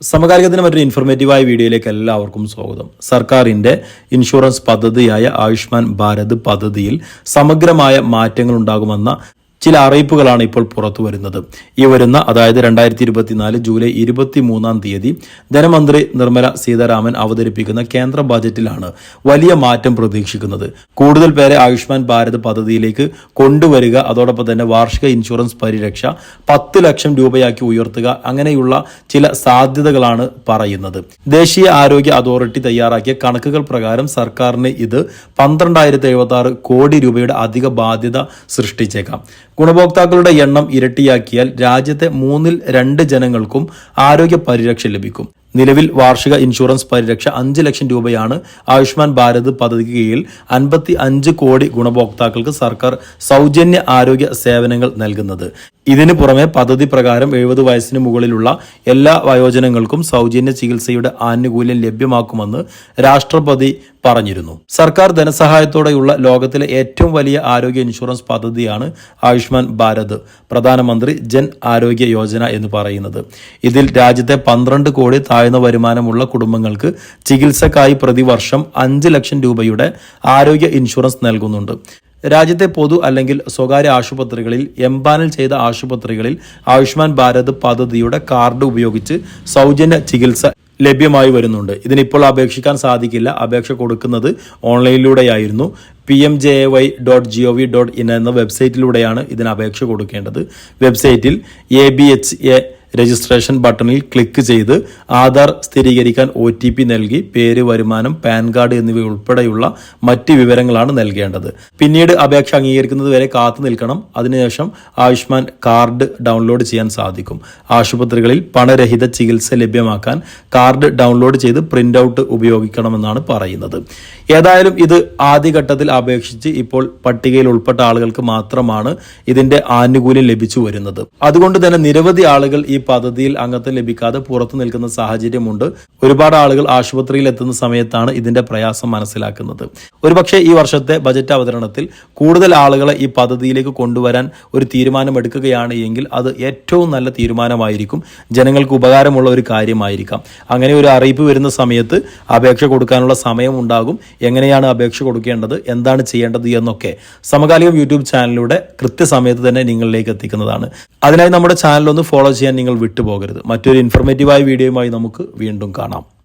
സമകാലികത്തിന് മറ്റൊരു ഇൻഫോർമേറ്റീവായ വീഡിയോയിലേക്ക് എല്ലാവർക്കും സ്വാഗതം. സർക്കാരിന്റെ ഇൻഷുറൻസ് പദ്ധതിയായ ആയുഷ്മാൻ ഭാരത് പദ്ധതിയിൽ സമഗ്രമായ മാറ്റങ്ങൾ ഉണ്ടാകുമെന്ന ചില അറിയിപ്പുകളാണ് ഇപ്പോൾ പുറത്തു വരുന്നത്. ഈ വരുന്ന അതായത് രണ്ടായിരത്തി ഇരുപത്തിനാല് ജൂലൈ ഇരുപത്തി മൂന്നാം തീയതി ധനമന്ത്രി നിർമ്മല സീതാരാമൻ അവതരിപ്പിക്കുന്ന കേന്ദ്ര ബജറ്റിലാണ് വലിയ മാറ്റം പ്രതീക്ഷിക്കുന്നത്. കൂടുതൽ പേരെ ആയുഷ്മാൻ ഭാരത് പദ്ധതിയിലേക്ക് കൊണ്ടുവരിക അതോടൊപ്പം തന്നെ വാർഷിക ഇൻഷുറൻസ് പരിരക്ഷ പത്ത് ലക്ഷം രൂപയാക്കി ഉയർത്തുക അങ്ങനെയുള്ള ചില സാധ്യതകളാണ് പറയുന്നത്. ദേശീയ ആരോഗ്യ അതോറിറ്റി തയ്യാറാക്കിയ കണക്കുകൾ പ്രകാരം സർക്കാരിന് ഇത് പന്ത്രണ്ടായിരത്തി കോടി രൂപയുടെ അധിക ബാധ്യത സൃഷ്ടിച്ചേക്കാം. ഗുണഭോക്താക്കളുടെ എണ്ണം ഇരട്ടിയാക്കിയാൽ രാജ്യത്തെ മൂന്നിൽ രണ്ട് ജനങ്ങൾക്കും ആരോഗ്യ പരിരക്ഷ ലഭിക്കും. നിലവിൽ വാർഷിക ഇൻഷുറൻസ് പരിരക്ഷ അഞ്ച് ലക്ഷം രൂപയാണ് ആയുഷ്മാൻ ഭാരത് പദ്ധതിക്ക് കീഴിൽ അൻപത്തി അഞ്ച് കോടി ഗുണഭോക്താക്കൾക്ക് സർക്കാർ സൗജന്യ ആരോഗ്യ സേവനങ്ങൾ നൽകുന്നത്. ഇതിനു പുറമെ പദ്ധതി പ്രകാരം എഴുപത് വയസ്സിന് മുകളിലുള്ള എല്ലാ വയോജനങ്ങൾക്കും സൗജന്യ ചികിത്സയുടെ ആനുകൂല്യം ലഭ്യമാക്കുമെന്ന് രാഷ്ട്രപതി പറഞ്ഞിരുന്നു. സർക്കാർ ധനസഹായത്തോടെയുള്ള ലോകത്തിലെ ഏറ്റവും വലിയ ആരോഗ്യ ഇൻഷുറൻസ് പദ്ധതിയാണ് ആയുഷ്മാൻ ഭാരത് പ്രധാനമന്ത്രി ജൻ ആരോഗ്യ യോജന എന്ന് പറയുന്നത്. ഇതിൽ രാജ്യത്തെ പന്ത്രണ്ട് കോടി താഴ്ന്ന വരുമാനമുള്ള കുടുംബങ്ങൾക്ക് ചികിത്സക്കായി പ്രതിവർഷം അഞ്ച് ലക്ഷം രൂപയുടെ ആരോഗ്യ ഇൻഷുറൻസ് നൽകുന്നുണ്ട്. രാജ്യത്തെ പൊതു അല്ലെങ്കിൽ സ്വകാര്യ ആശുപത്രികളിൽ എംപാനൽ ചെയ്ത ആശുപത്രികളിൽ ആയുഷ്മാൻ ഭാരത് പദ്ധതിയുടെ കാർഡ് ഉപയോഗിച്ച് സൗജന്യ ചികിത്സ ലഭ്യമായി വരുന്നുണ്ട്. ഇതിനിപ്പോൾ അപേക്ഷിക്കാൻ സാധിക്കില്ല. അപേക്ഷ കൊടുക്കുന്നത് ഓൺലൈനിലൂടെയായിരുന്നു. P M J A Y dot G O V dot in എന്ന വെബ്സൈറ്റിലൂടെയാണ് ഇതിന് അപേക്ഷ കൊടുക്കേണ്ടത്. വെബ്സൈറ്റിൽ A B H A registration ബട്ടണിൽ ക്ലിക്ക് ചെയ്ത് ആധാർ സ്ഥിരീകരിക്കാൻ ഒ നൽകി പേര് വരുമാനം പാൻ കാർഡ് എന്നിവ ഉൾപ്പെടെയുള്ള മറ്റ് വിവരങ്ങളാണ് നൽകേണ്ടത്. പിന്നീട് അപേക്ഷ അംഗീകരിക്കുന്നത് വരെ കാത്തു നിൽക്കണം. അതിനുശേഷം ആയുഷ്മാൻ കാർഡ് ഡൗൺലോഡ് ചെയ്യാൻ സാധിക്കും. ആശുപത്രികളിൽ പണരഹിത ചികിത്സ ലഭ്യമാക്കാൻ കാർഡ് ഡൗൺലോഡ് ചെയ്ത് പ്രിന്റ് ഔട്ട് ഉപയോഗിക്കണമെന്നാണ് പറയുന്നത്. ഏതായാലും ഇത് ആദ്യഘട്ടത്തിൽ അപേക്ഷിച്ച് ഇപ്പോൾ പട്ടികയിൽ ഉൾപ്പെട്ട ആളുകൾക്ക് മാത്രമാണ് ഇതിന്റെ ആനുകൂല്യം ലഭിച്ചു വരുന്നത്. അതുകൊണ്ട് തന്നെ നിരവധി ആളുകൾ ഈ പദ്ധതിയിൽ അംഗത്വം ലഭിക്കാതെ പുറത്തു നിൽക്കുന്ന സാഹചര്യമുണ്ട്. ഒരുപാട് ആളുകൾ ആശുപത്രിയിൽ എത്തുന്ന സമയത്താണ് ഇതിന്റെ പ്രയാസം മനസ്സിലാക്കുന്നത്. ഒരുപക്ഷെ ഈ വർഷത്തെ ബജറ്റ് അവതരണത്തിൽ കൂടുതൽ ആളുകളെ ഈ പദ്ധതിയിലേക്ക് കൊണ്ടുവരാൻ ഒരു തീരുമാനമെടുക്കുകയാണ് എങ്കിൽ അത് ഏറ്റവും നല്ല തീരുമാനമായിരിക്കും. ജനങ്ങൾക്ക് ഉപകാരമുള്ള ഒരു കാര്യമായിരിക്കാം. അങ്ങനെ ഒരു അറിയിപ്പ് വരുന്ന സമയത്ത് അപേക്ഷ കൊടുക്കാനുള്ള സമയം ഉണ്ടാകും. എങ്ങനെയാണ് അപേക്ഷ കൊടുക്കേണ്ടത്? എന്താണ് ചെയ്യേണ്ടത് എന്നൊക്കെ സമകാലികം യൂട്യൂബ് ചാനലിലൂടെ കൃത്യസമയത്ത് തന്നെ നിങ്ങളിലേക്ക് എത്തിക്കുന്നതാണ്. അതിനായി നമ്മുടെ ചാനൽ ഒന്ന് ഫോളോ ചെയ്യാൻ നിങ്ങൾ വിട്ടുപോകരുത്. മറ്റൊരു ഇൻഫർമേറ്റീവായ വീഡിയോയുമായി നമുക്ക് വീണ്ടും കാണാം.